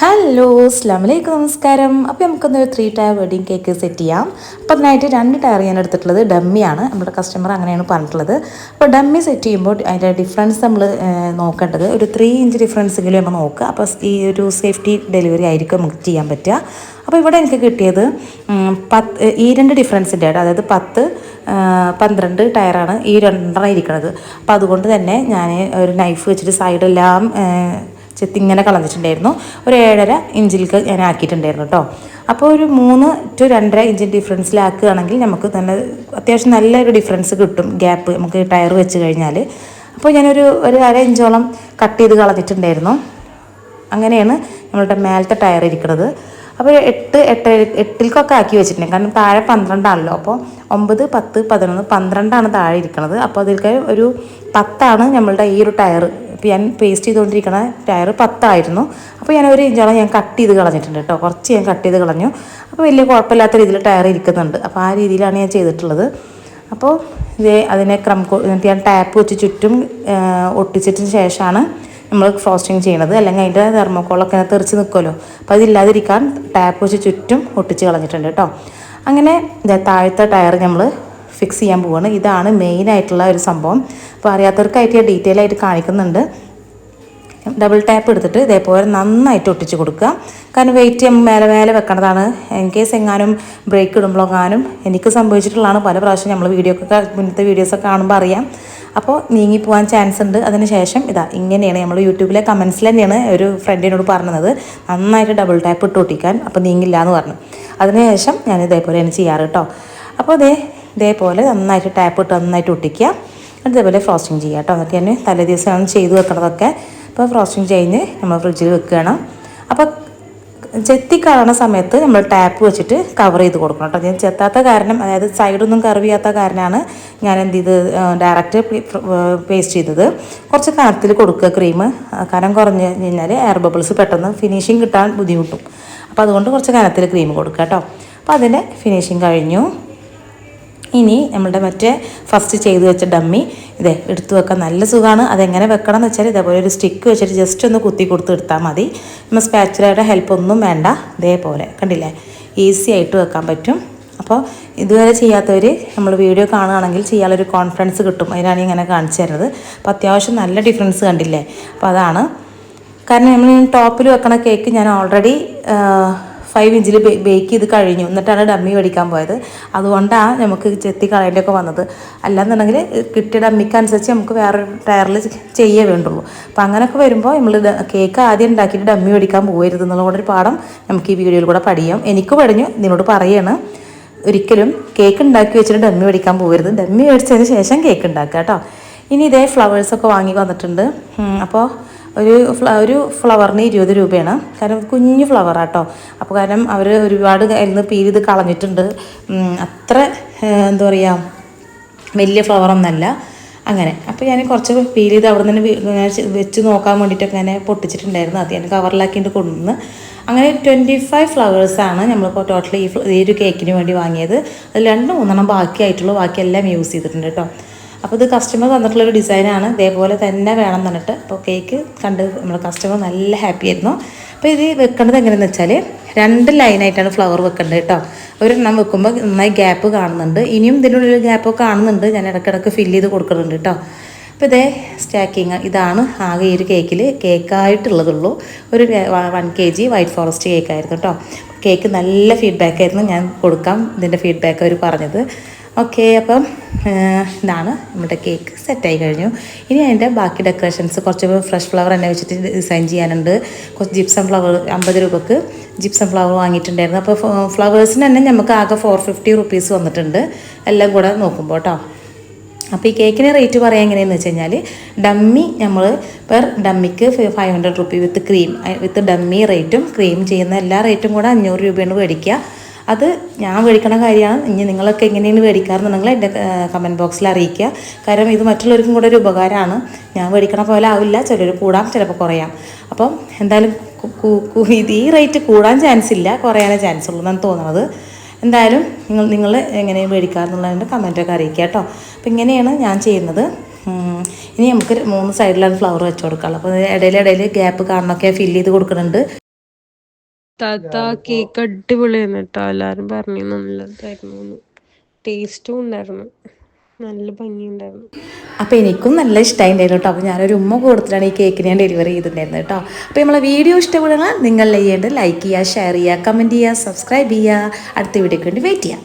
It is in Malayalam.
ഹലോ അസ്ലാമലൈക്കും നമസ്കാരം. അപ്പോൾ നമുക്കൊന്നൊരു three tier wedding cake set ചെയ്യാം. അപ്പോൾ അതിനായിട്ട് രണ്ട് ടയർ ഞാൻ എടുത്തിട്ടുള്ളത് ഡമ്മിയാണ്. നമ്മുടെ കസ്റ്റമർ അങ്ങനെയാണ് പറഞ്ഞിട്ടുള്ളത്. അപ്പോൾ ഡമ്മി സെറ്റ് ചെയ്യുമ്പോൾ അതിന്റെ ഡിഫറൻസ് നമ്മൾ നോക്കേണ്ടത്. ഒരു ത്രീ ഇഞ്ച് ഡിഫറൻസെങ്കിലും നമ്മൾ നോക്കുക. അപ്പോൾ ഈ ഒരു സേഫ്റ്റി ഡെലിവറി ആയിരിക്കും നമുക്ക് ചെയ്യാൻ പറ്റുക. അപ്പോൾ ഇവിടെ എനിക്ക് കിട്ടിയത് പത്ത് ഈ രണ്ട് ഡിഫറൻസിന്റെ അതായത് പത്ത് പന്ത്രണ്ട് ടയറാണ് ഈ രണ്ടെണ്ണം ഇരിക്കുന്നത് അപ്പോൾ അതുകൊണ്ട് തന്നെ ഞാൻ ഒരു നൈഫ് വെച്ചിട്ട് സൈഡെല്ലാം ചെത്തി ഇങ്ങനെ കളഞ്ഞിട്ടുണ്ടായിരുന്നു. ഒരു ഏഴര ഇഞ്ചിലേക്ക് ഞാൻ ആക്കിയിട്ടുണ്ടായിരുന്നു കേട്ടോ അപ്പോൾ ഒരു മൂന്ന് ടു രണ്ടര ഇഞ്ച് ഡിഫറൻസിലാക്കുകയാണെങ്കിൽ നമുക്ക് നല്ല അത്യാവശ്യം നല്ലൊരു ഡിഫറൻസ് കിട്ടും ഗ്യാപ്പ് നമുക്ക് ടയർ വെച്ച് കഴിഞ്ഞാൽ. അപ്പോൾ ഞാനൊരു ഒരു അര ഇഞ്ചോളം കട്ട് ചെയ്ത് കളഞ്ഞിട്ടുണ്ടായിരുന്നു. അങ്ങനെയാണ് നമ്മളുടെ മേലത്തെ ടയർ ഇരിക്കുന്നത്. അപ്പോൾ എട്ട് എട്ട് എട്ടിൽക്കൊക്കെ ആക്കി വെച്ചിട്ടുണ്ട്. കാരണം താഴെ പന്ത്രണ്ടാണല്ലോ. അപ്പോൾ ഒമ്പത് പത്ത് പതിനൊന്ന് പന്ത്രണ്ടാണ് താഴെ ഇരിക്കുന്നത് അപ്പോൾ അതിൽക്ക് ഒരു പത്താണ് നമ്മളുടെ ഈ ഒരു ടയർ ഇപ്പോൾ ഞാൻ പേസ്റ്റ് ചെയ്തുകൊണ്ടിരിക്കുന്ന ടയർ പത്തായിരുന്നു. അപ്പോൾ ഞാൻ ഒരു ഇഞ്ചോളം ഞാൻ കട്ട് ചെയ്ത് കളഞ്ഞിട്ടുണ്ട് കേട്ടോ കുറച്ച് ഞാൻ കട്ട് ചെയ്ത് കളഞ്ഞു. അപ്പോൾ വലിയ കുഴപ്പമില്ലാത്ത രീതിയിൽ ടയർ ഇരിക്കുന്നുണ്ട്. അപ്പോൾ ആ രീതിയിലാണ് ഞാൻ ചെയ്തിട്ടുള്ളത്. അപ്പോൾ ഇതേ അതിനെ ക്രം എന്നിട്ട് ഞാൻ ടാപ്പ് വെച്ച് ചുറ്റും ഒട്ടിച്ചിട്ടിന് ശേഷമാണ് നമ്മൾ ഫ്രോസ്റ്റിങ് ചെയ്യണത്. അല്ലെങ്കിൽ അതിന്റെ തെർമോക്കോളൊക്കെ തെറിച്ച് നിൽക്കുമല്ലോ അപ്പോൾ അതില്ലാതിരിക്കാൻ ടാപ്പ് വെച്ച് ചുറ്റും ഒട്ടിച്ച് കളഞ്ഞിട്ടുണ്ട് കേട്ടോ അങ്ങനെ താഴത്തെ ടയർ നമ്മൾ ഫിക്സ് ചെയ്യാൻ പോവാണ്. ഇതാണ് മെയിൻ ആയിട്ടുള്ള ഒരു സംഭവം. അപ്പോൾ അറിയാത്തവർക്കായിട്ട് ഞാൻ ഡീറ്റെയിൽ ആയിട്ട് കാണിക്കുന്നുണ്ട്. ഡബിൾ ടാപ്പ് എടുത്തിട്ട് ഇതേപോലെ നന്നായിട്ട് ഒട്ടിച്ച് കൊടുക്കുക. കാരണം വെയിറ്റ് മേലെ മേലെ വെക്കണതാണ്. ഇൻ കേസ് എങ്ങാനും ബ്രേക്ക് ഇടുമ്പോൾ ഇടുമ്പോഴെങ്ങാനും എനിക്ക് സംഭവിച്ചിട്ടുള്ളതാണ്. പല പ്രാവശ്യം നമ്മൾ വീഡിയോ ഒക്കെ മുന്നത്തെ വീഡിയോസൊക്കെ കാണുമ്പോൾ അറിയാം. അപ്പോൾ നീങ്ങി പോകാൻ ചാൻസ് ഉണ്ട്. അതിന് ശേഷം ഇതാ ഇങ്ങനെയാണ് നമ്മൾ യൂട്യൂബിലെ കമൻസിൽ തന്നെയാണ് ഒരു ഫ്രണ്ടിനോട് പറഞ്ഞത്. നന്നായിട്ട് ഡബിൾ ടാപ്പ് ഇട്ട് ഒട്ടിക്കാൻ. അപ്പോൾ നീങ്ങില്ല എന്ന് പറഞ്ഞു. അതിനുശേഷം ഞാൻ ഇതേപോലെ ഇതേപോലെയാണ് ചെയ്യാറ് കേട്ടോ. അപ്പോൾ ഇതേ ഇതേപോലെ നന്നായിട്ട് ടാപ്പ് ഇട്ട് നന്നായിട്ട് ഒട്ടിക്കുക. എന്നിട്ട് ഇതേപോലെ ഫ്രോസ്റ്റിംഗ് ചെയ്യുക കേട്ടോ. എന്നിട്ട് ഞാൻ തലേ ദിവസമാണ് ചെയ്ത് വെക്കണതൊക്കെ. അപ്പോൾ ഫ്രോസ്റ്റിംഗ് കഴിഞ്ഞ് നമ്മൾ ഫ്രിഡ്ജിൽ വെക്കുകയാണ്. അപ്പോൾ ചെത്തി കളണ സമയത്ത് നമ്മൾ ടാപ്പ് വെച്ചിട്ട് കവർ ചെയ്ത് കൊടുക്കണം കേട്ടോ. ഞാൻ ചെത്താത്ത കാരണം അതായത് സൈഡൊന്നും കർവ് ചെയ്യാത്ത കാരണമാണ് ഞാൻ എന്ത് ചെയ്ത് ഡയറക്റ്റ് പേസ്റ്റ് ചെയ്തത്. കുറച്ച് കനത്തിൽ കൊടുക്കുക ക്രീം. കനം കുറഞ്ഞ് കഴിഞ്ഞാൽ എയർ ബബിൾസ് പെട്ടെന്ന് ഫിനിഷിങ് കിട്ടാൻ ബുദ്ധിമുട്ടും. അപ്പോൾ അതുകൊണ്ട് കുറച്ച് കനത്തിൽ ക്രീം കൊടുക്കുക കേട്ടോ. അപ്പോൾ അതിന്റെ ഫിനിഷിങ് കഴിഞ്ഞു. ഇനി നമ്മളുടെ മറ്റേ ഫസ്റ്റ് ചെയ്ത് വെച്ച ഡമ്മി ഇതേ എടുത്തു വെക്കാൻ നല്ല സുഖമാണ് അതെങ്ങനെ വെക്കണം എന്ന് വെച്ചാൽ ഇതേപോലെ ഒരു സ്റ്റിക്ക് വെച്ചിട്ട് ജസ്റ്റ് ഒന്ന് കുത്തി കൊടുത്ത് എടുത്താൽ മതി. നമ്മൾ സ്പാച്ചുലയുടെ ഹെൽപ്പ് ഒന്നും വേണ്ട. ഇതേപോലെ കണ്ടില്ലേ? ഈസി ആയിട്ട് വെക്കാൻ പറ്റും. അപ്പോൾ ഇതുവരെ ചെയ്യാത്തവർ നമ്മൾ വീഡിയോ കാണുകയാണെങ്കിൽ ചെയ്യാനുള്ളൊരു കോൺഫിഡൻസ് കിട്ടും. അതിനാണ് ഇങ്ങനെ കാണിച്ചു തരുന്നത്. അപ്പോൾ അത്യാവശ്യം നല്ല ഡിഫറൻസ് കണ്ടില്ലേ? അപ്പോൾ അതാണ്. കാരണം നമ്മൾ ടോപ്പിൽ വെക്കണ കേക്ക് ഞാൻ ഓൾറെഡി ഫൈവ് ഇഞ്ചിൽ ബേക്ക് ചെയ്ത് കഴിഞ്ഞു. എന്നിട്ടാണ് ഡമ്മി മേടിക്കാൻ പോയത്. അതുകൊണ്ടാണ് നമുക്ക് ചെത്തി കളയേണ്ടിയൊക്കെ വന്നത്. അല്ലാന്നുണ്ടെങ്കിൽ കിട്ടിയ ഡമ്മിക്ക് അനുസരിച്ച് നമുക്ക് വേറെ ടയറിൽ ചെയ്യേ വേണ്ടുള്ളൂ. അപ്പം അങ്ങനെയൊക്കെ വരുമ്പോൾ നമ്മൾ കേക്ക് ആദ്യം ഉണ്ടാക്കിയിട്ട് ഡമ്മി മേടിക്കാൻ പോകരുത് എന്നുള്ള ഒരു പാഠം നമുക്ക് ഈ വീഡിയോയിൽ കൂടെ പഠിയാം എനിക്ക് പഠിഞ്ഞു നിന്നോട് പറയാണ്. ഒരിക്കലും കേക്ക് ഉണ്ടാക്കി വെച്ചിട്ട് ഡമ്മി മേടിക്കാൻ പോകരുത് ഡമ്മി മേടിച്ചതിന് ശേഷം കേക്ക് ഉണ്ടാക്കുക കേട്ടോ. ഇനി ഇതേ ഫ്ലവേഴ്സൊക്കെ വാങ്ങി വന്നിട്ടുണ്ട്. അപ്പോൾ ഒരു ഒരു ഫ്ലവറിന് ഇരുപത് രൂപയാണ്. കാരണം കുഞ്ഞു ഫ്ലവറാട്ടോ അപ്പോൾ കാരണം അവർ ഒരുപാട് അതിൽ പീരിത് കളഞ്ഞിട്ടുണ്ട്. അത്ര എന്താ പറയുക വലിയ ഫ്ലവറൊന്നല്ല അങ്ങനെ. അപ്പോൾ ഞാൻ കുറച്ച് പീൽ ചെയ്ത് അവിടെ നിന്ന് വെച്ച് നോക്കാൻ വേണ്ടിയിട്ടൊക്കെ ഇങ്ങനെ പൊട്ടിച്ചിട്ടുണ്ടായിരുന്നു. അത് ഞാൻ കവറിലാക്കിയിട്ട് കൊണ്ടുവന്ന്. അങ്ങനെ ട്വന്റി ഫൈവ് ഫ്ലവേഴ്സാണ് നമ്മളിപ്പോൾ ടോട്ടൽ ഈ ഈ ഒരു കേക്കിന് വേണ്ടി വാങ്ങിയത്. അത് രണ്ട് മൂന്നെണ്ണം ബാക്കിയായിട്ടുള്ളൂ. ബാക്കിയെല്ലാം യൂസ് ചെയ്തിട്ടുണ്ട് കേട്ടോ അപ്പോൾ ഇത് കസ്റ്റമർ തന്നിട്ടുള്ളൊരു ഡിസൈനാണ് ഇതേപോലെ തന്നെ വേണം എന്ന് പറഞ്ഞിട്ട് അപ്പോൾ കേക്ക് കണ്ട് നമ്മുടെ കസ്റ്റമർ നല്ല ഹാപ്പി ആയിരുന്നു. അപ്പോൾ ഇത് വെക്കേണ്ടത് എങ്ങനെയെന്ന് വെച്ചാൽ രണ്ട് ലൈനായിട്ടാണ് ഫ്ലവർ വെക്കേണ്ടത് കേട്ടോ ഒരെണ്ണം വെക്കുമ്പോൾ നന്നായി ഗ്യാപ്പ് കാണുന്നുണ്ട്. ഇനിയും ഇതിനുള്ളിൽ ഗ്യാപ്പ് കാണുന്നുണ്ട്. ഞാൻ ഇടയ്ക്കിടയ്ക്ക് ഫില്ല് ചെയ്ത് കൊടുക്കുന്നുണ്ട് കേട്ടോ അപ്പോൾ ഇതേ സ്റ്റാക്കിങ് ഇതാണ് ആകെ ഈ ഒരു കേക്കിൽ കേക്കായിട്ടുള്ളതുള്ളൂ ഒരു one K G white forest കേക്കായിരുന്നു കേട്ടോ കേക്ക് നല്ല ഫീഡ്ബാക്ക് ആയിരുന്നു. ഞാൻ കൊടുക്കാം ഇതിന്റെ ഫീഡ്ബാക്ക് അവർ പറഞ്ഞത്. ഓക്കെ അപ്പം ഇതാണ് നമ്മുടെ കേക്ക് സെറ്റായി കഴിഞ്ഞു. ഇനി അതിന്റെ ബാക്കി ഡെക്കറേഷൻസ് കുറച്ച് ഫ്രഷ് ഫ്ലവർ തന്നെ വെച്ചിട്ട് ഡിസൈൻ ചെയ്യാനുണ്ട്. കുറച്ച് ജിപ്സം ഫ്ലവർ അമ്പത് രൂപക്ക് ജിപ്സം ഫ്ലവർ വാങ്ങിയിട്ടുണ്ടായിരുന്നു. അപ്പോൾ ഫ്ലവേഴ്സിന് തന്നെ നമുക്ക് ആകെ ഫോർ ഫിഫ്റ്റി റുപ്പീസ് വന്നിട്ടുണ്ട്. എല്ലാം കൂടെ നോക്കുമ്പോൾ കേട്ടോ അപ്പോൾ ഈ കേക്കിന് റേറ്റ് പറയാൻ എങ്ങനെയാണെന്ന് വെച്ച് കഴിഞ്ഞാൽ ഡമ്മി നമ്മൾ per ഡമ്മിക്ക് five hundred rupee with cream with dummy റേറ്റും ക്രീം ചെയ്യുന്ന എല്ലാ റേറ്റും കൂടെ അഞ്ഞൂറ് രൂപയാണ് മേടിക്കുക. അത് ഞാൻ മേടിക്കണ കാര്യമാണ്. ഇനി നിങ്ങളൊക്കെ എങ്ങനെയാണ് മേടിക്കാറെന്നുണ്ടെങ്കിൽ എന്റെ കമന്റ് ബോക്സിൽ അറിയിക്കുക. കാരണം ഇത് മറ്റുള്ളവർക്കും കൂടെ ഒരു ഉപകാരമാണ്. ഞാൻ മേടിക്കണ പോലെ ആവില്ല ചിലർ കൂടാം ചിലപ്പോൾ കുറയാം. അപ്പം എന്തായാലും ഇത് ഈ റേറ്റ് കൂടാൻ ചാൻസ് ഇല്ല കുറയാനേ ചാൻസ് ഉള്ളൂ എന്നാണ് തോന്നുന്നത് എന്തായാലും നിങ്ങൾ നിങ്ങൾ എങ്ങനെ മേടിക്കാമെന്നുള്ളതിന്റെ കമന്റൊക്കെ അറിയിക്കുക കേട്ടോ. അപ്പം ഇങ്ങനെയാണ് ഞാൻ ചെയ്യുന്നത്. ഇനി നമുക്ക് മൂന്ന് സൈഡിലാണ് ഫ്ലവർ വെച്ച് കൊടുക്കാനുള്ളത്. അപ്പോൾ ഇടയിൽ ഇടയിൽ ഗ്യാപ്പ് കാണണമൊക്കെ ഫില്ല് ചെയ്ത് കൊടുക്കുന്നുണ്ട്. കേക്ക് അടിപൊളിയാണ് കേട്ടോ. എല്ലാരും പറഞ്ഞു നല്ലതായിരുന്നു ടേസ്റ്റും ഉണ്ടായിരുന്നു. നല്ല ഭംഗിയുണ്ടായിരുന്നു. അപ്പോൾ എനിക്കും നല്ല ഇഷ്ടമായിട്ടുണ്ടായിരുന്നു കേട്ടോ. അപ്പോൾ ഞാനൊരു ഉമ്മ കൊടുത്തിട്ടാണ് ഈ കേക്ക് ഞാൻ ഡെലിവറി ചെയ്തിട്ടുണ്ടായിരുന്നു കേട്ടോ. അപ്പോൾ നമ്മളെ വീഡിയോ ഇഷ്ടപ്പെടുക നിങ്ങൾ ചെയ്യേണ്ടത് ലൈക്ക് ചെയ്യുക ഷെയർ ചെയ്യുക കമന്റ് ചെയ്യുക സബ്സ്ക്രൈബ് ചെയ്യുക. അടുത്ത വീഡിയോക്ക് വേണ്ടി വെയിറ്റ് ചെയ്യുക.